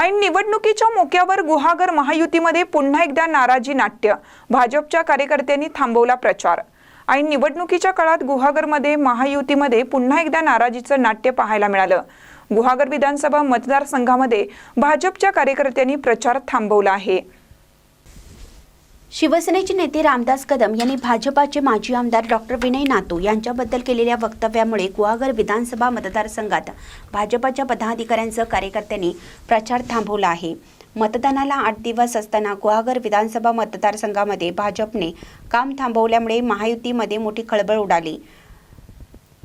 ऐन निवडणुकीच्या मोक्यावर गुहागर महायुतीमध्ये पुन्हा एकदा नाराजी नाट्य. भाजपच्या कार्यकर्त्यांनी थांबवला प्रचार. ऐन निवडणुकीच्या काळात गुहागरमध्ये महायुतीमध्ये पुन्हा एकदा नाराजीचं नाट्य पाहायला मिळालं. गुहागर विधानसभा मतदारसंघामध्ये भाजपच्या कार्यकर्त्यांनी प्रचार थांबवला आहे. शिवसेनेचे नेते रामदास कदम यांनी भाजपाचे माजी आमदार डॉक्टर विनय नातू यांच्याबद्दल केलेल्या वक्तव्यामुळे गुहागर विधानसभा मतदारसंघात भाजपाच्या पदाधिकाऱ्यांसह कार्यकर्त्यांनी प्रचार थांबवला आहे. मतदानाला आठ दिवस असताना गुहागर विधानसभा मतदारसंघामध्ये भाजपने काम थांबवल्यामुळे महायुतीमध्ये मोठी खळबळ उडाली.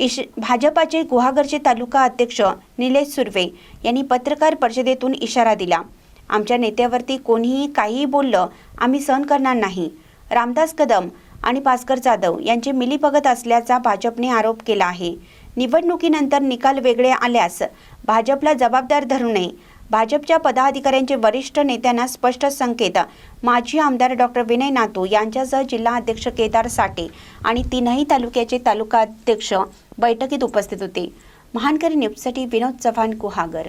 इश भाजपाचे गुहागरचे तालुका अध्यक्ष निलेश सुर्वे यांनी पत्रकार परिषदेतून इशारा दिला. आमच्या नेत्यावरती कोणीही काहीही बोललं आम्ही सहन करणार नाही. रामदास कदम आणि भास्कर जाधव यांचे मिलीभगत असल्याचा भाजपने आरोप केला आहे. निवडणुकीनंतर निकाल वेगळे आल्यास भाजपला जबाबदार धरू नये. भाजपच्या पदाधिकाऱ्यांचे वरिष्ठ नेत्यांना स्पष्ट संकेत माजी आमदार डॉक्टर विनय नातू यांच्यासह जिल्हा अध्यक्ष केदार साठे आणि तीनही तालुक्याचे तालुका अध्यक्ष बैठकीत उपस्थित होते. महानकरी न्यूजसाठी विनोद चव्हाण गुहागर.